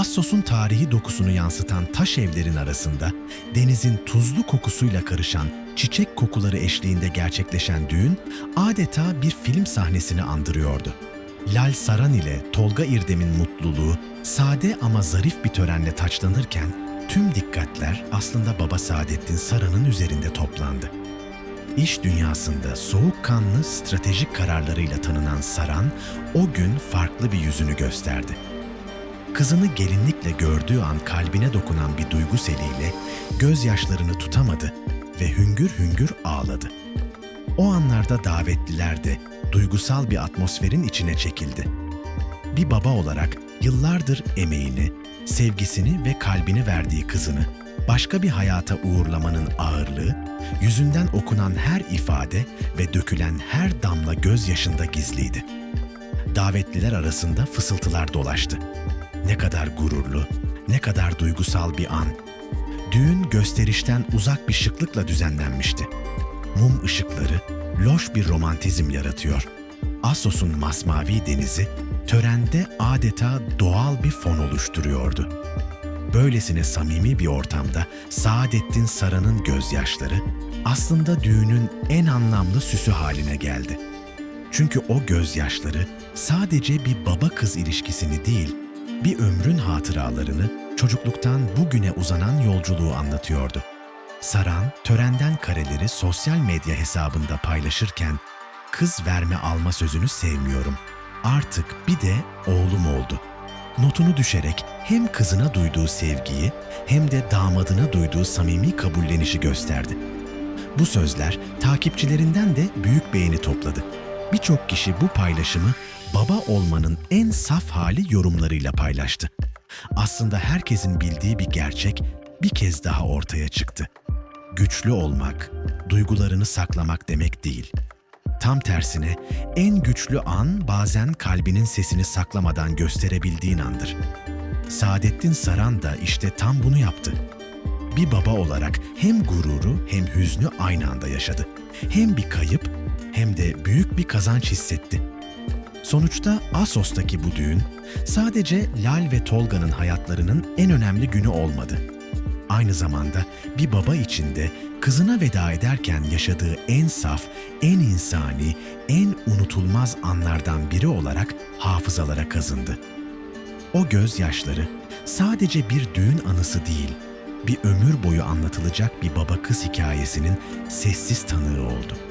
Assos'un tarihi dokusunu yansıtan taş evlerin arasında denizin tuzlu kokusuyla karışan çiçek kokuları eşliğinde gerçekleşen düğün adeta bir film sahnesini andırıyordu. Lal Saran ile Tolga İrdem'in mutluluğu sade ama zarif bir törenle taçlanırken tüm dikkatler aslında baba Saadettin Saran'ın üzerinde toplandı. İş dünyasında soğukkanlı stratejik kararlarıyla tanınan Saran o gün farklı bir yüzünü gösterdi. Kızını gelinlikle gördüğü an kalbine dokunan bir duygu seliyle gözyaşlarını tutamadı ve hüngür hüngür ağladı. O anlarda davetliler de duygusal bir atmosferin içine çekildi. Bir baba olarak yıllardır emeğini, sevgisini ve kalbini verdiği kızını başka bir hayata uğurlamanın ağırlığı, yüzünden okunan her ifade ve dökülen her damla gözyaşında gizliydi. Davetliler arasında fısıltılar dolaştı. Ne kadar gururlu, ne kadar duygusal bir an. Düğün gösterişten uzak bir şıklıkla düzenlenmişti. Mum ışıkları loş bir romantizm yaratıyor. Assos'un masmavi denizi törende adeta doğal bir fon oluşturuyordu. Böylesine samimi bir ortamda Saadettin Saran'ın gözyaşları aslında düğünün en anlamlı süsü haline geldi. Çünkü o gözyaşları sadece bir baba kız ilişkisini değil, bir ömrün hatıralarını çocukluktan bugüne uzanan yolculuğu anlatıyordu. Saran, törenden kareleri sosyal medya hesabında paylaşırken, kız verme alma sözünü sevmiyorum. Artık bir de oğlum oldu. Notunu düşerek hem kızına duyduğu sevgiyi hem de damadına duyduğu samimi kabullenişi gösterdi. Bu sözler takipçilerinden de büyük beğeni topladı. Birçok kişi bu paylaşımı baba olmanın en saf hali yorumlarıyla paylaştı. Aslında herkesin bildiği bir gerçek bir kez daha ortaya çıktı. Güçlü olmak, duygularını saklamak demek değil. Tam tersine en güçlü an bazen kalbinin sesini saklamadan gösterebildiğin andır. Saadettin Saran da işte tam bunu yaptı. Bir baba olarak hem gururu hem hüznü aynı anda yaşadı. Hem bir kayıp hem de büyük bir kazanç hissetti. Sonuçta Assos'taki bu düğün sadece Lal ve Tolga'nın hayatlarının en önemli günü olmadı. Aynı zamanda bir baba için de kızına veda ederken yaşadığı en saf, en insani, en unutulmaz anlardan biri olarak hafızalara kazındı. O gözyaşları sadece bir düğün anısı değil, bir ömür boyu anlatılacak bir baba kız hikayesinin sessiz tanığı oldu.